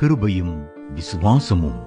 கிருபையும் விசுவாசமும்.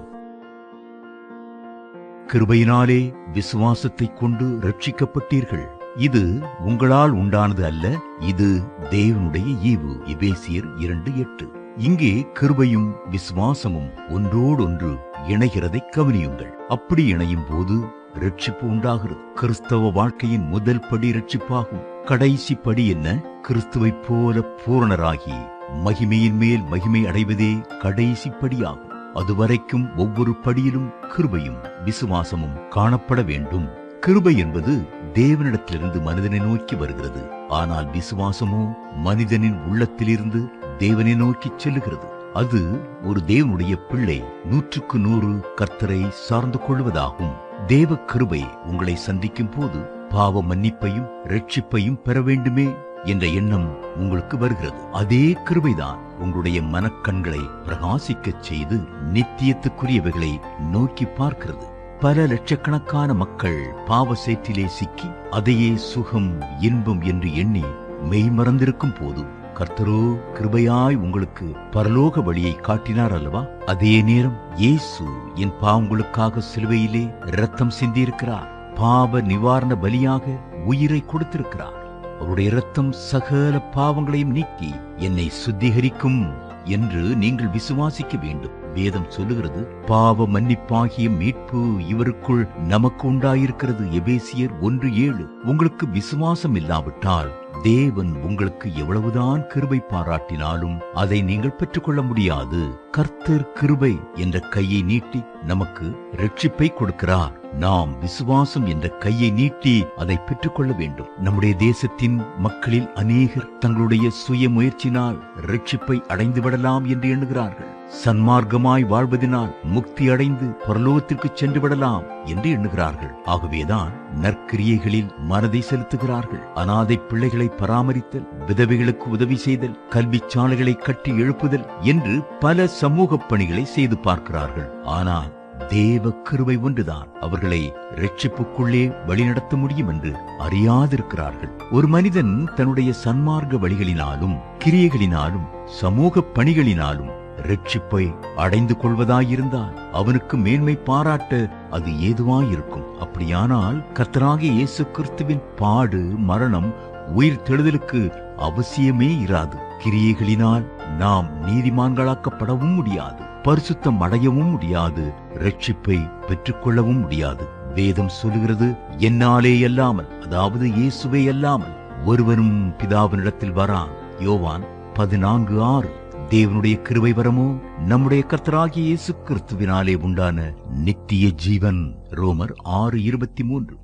கிருபையினாலே விசுவாசத்தைக் கொண்டு ரட்சிக்கப்பட்டீர்கள் இது உங்களால் உண்டானது அல்ல இது தேவனுடைய ஈவு. எபேசியர் இரண்டு எட்டு. இங்கே கிருபையும் விசுவாசமும் ஒன்றோடொன்று இணைகிறதை கவனியுங்கள். அப்படி இணையும் போது ரட்சிப்பு உண்டாகிறது. கிறிஸ்தவ வாழ்க்கையின் முதல் படி ரட்சிப்பாகும் கடைசி படி என்ன? கிறிஸ்துவைப் போல பூரணராகி மகிமையின் மேல் மகிமை அடைவதே கடைசி படியாகும் அதுவரைக்கும் ஒவ்வொரு படியிலும் கிருபையும் விசுவாசமும் காணப்பட வேண்டும். கிருபை என்பது தேவனிடத்திலிருந்து மனிதனை நோக்கி வருகிறது. ஆனால் விசுவாசமோ மனிதனின் உள்ளத்திலிருந்து தேவனை நோக்கி செல்லுகிறது. அது ஒரு தேவனுடைய பிள்ளை. நூற்றுக்கு நூறு கர்த்தரை சார்ந்து கொள்வதாகும். தேவ கிருபை உங்களை சந்திக்கும் போது பாவ மன்னிப்பையும் ரட்சிப்பையும் பெற வேண்டுமே என்ற எண்ணம் உங்களுக்கு வருகிறது. அதே கிருபைதான் உங்களுடைய மனக்கண்களை பிரகாசிக்கச் செய்து நித்தியத்துக்குரியவைகளை நோக்கி பார்க்கிறது. பல லட்சக்கணக்கான மக்கள் பாவ சேற்றிலே சிக்கி அதையே சுகம் இன்பம் என்று எண்ணி மெய்மறந்திருக்கும் போது கர்த்தரோ கிருபையாய் உங்களுக்கு பரலோக வழியை காட்டினார் அல்லவா? அதே நேரம் இயேசு என் பாவங்களுக்காக சிலுவையிலே ரத்தம் சிந்தியிருக்கிறார். பாவ நிவாரண பலியாக உயிரை கொடுத்திருக்கிறார். அவருடைய இரத்தம் சகல பாவங்களையும் நீக்கி என்னை சுத்திகரிக்கும் என்று நீங்கள் விசுவாசிக்க வேண்டும். வேதம் சொல்லுகிறது பாவ மன்னிப்பாகிய மீட்பு இவருக்குள் நமக்கு உண்டாயிருக்கிறது. எபேசியர் ஒன்று ஏழு உங்களுக்கு விசுவாசம் இல்லாவிட்டால் தேவன் உங்களுக்கு எவ்வளவுதான் கிருபை பாராட்டினாலும் அதை நீங்கள் பெற்றுக்கொள்ள முடியாது. கர்த்தர் கிருபை என்ற கையை நீட்டி நமக்கு ரட்சிப்பை கொடுக்கிறார். நாம் விசுவாசம் என்ற கையை நீட்டி அதை பெற்றுக்கொள்ள வேண்டும். நம்முடைய தேசத்தின் மக்களில் அநேகர் தங்களுடைய சுய முயற்சினால் ரட்சிப்பை அடைந்து விடலாம் என்று எண்ணுகிறார்கள். சன்மார்க்கமாய் வாழ்வதனால் முக்தி அடைந்து பரலோகத்திற்கு சென்று விடலாம் என்று எண்ணுகிறார்கள். ஆகவேதான் நற்கிரியைகளில் மனதை செலுத்துகிறார்கள். அனாதை பிள்ளைகளை பராமரித்தல் விதவைகளுக்கு உதவி செய்தல் கல்வி சாலைகளை கட்டி எழுப்புதல் என்று பல சமூக பணிகளை செய்து பார்க்கிறார்கள். ஆனால் தேவ கிருபை ஒன்றுதான் அவர்களை ரட்சிப்புக்குள்ளே வழிநடத்த முடியும் என்று அறியாதிருக்கிறார்கள். ஒரு மனிதன் தன்னுடைய சன்மார்க்க வழிகளினாலும் கிரியைகளினாலும் சமூக பணிகளினாலும் ரட்சிப்பை அடைந்து கொள்வதாயிருந்தால் அவனுக்கு மேன்மை பாராட்ட அது ஏதுவாயிருக்கும். அப்படியானால் கர்த்தராகிய இயேசு கிறிஸ்துவின் பாடு மரணம் உயிர் தெழுதலுக்கு அவசியமே இராது. கிரியைகளினால் நாம் நீதிமான்களாக்கப்படவும் முடியாது பரிசுத்தம் அடையவும் முடியாது ரட்சிப்பை பெற்றுக்கொள்ளவும் முடியாது. வேதம் சொல்லுகிறது என்னாலே அல்லாமல் அதாவது இயேசுவே அல்லாமல் ஒருவனும் பிதாவினிடத்தில் வரான். யோவான் பதினான்கு ஆறு. தேவனுடைய கிருபை வரமோ? நம்முடைய கர்த்தராகிய இயேசு கிறிஸ்துவினாலே உண்டான நித்திய ஜீவன். ரோமர் ஆறு இருபத்தி மூன்று.